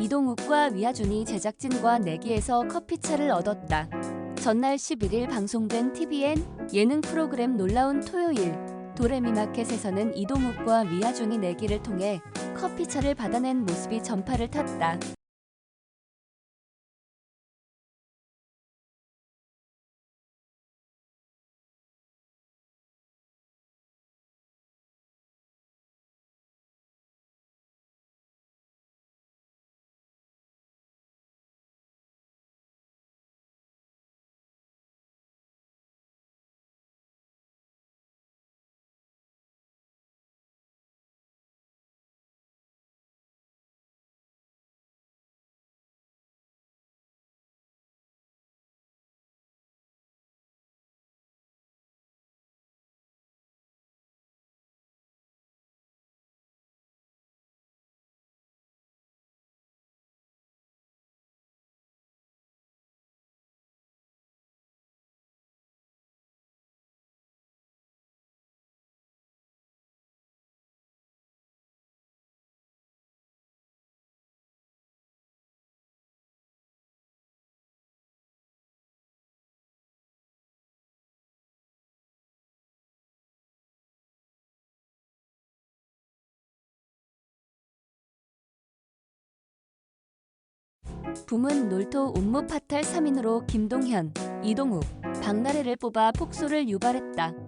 이동욱과 위아준이 제작진과 내기에서 커피차를 얻었다. 전날 11일 방송된 TVN 예능 프로그램 놀라운 토요일 도레미마켓에서는 이동욱과 위아준이 내기를 통해 커피차를 받아낸 모습이 전파를 탔다. 붐은 놀토 옴무 파탈 3인으로 김동현, 이동욱, 박나래를 뽑아 폭소를 유발했다.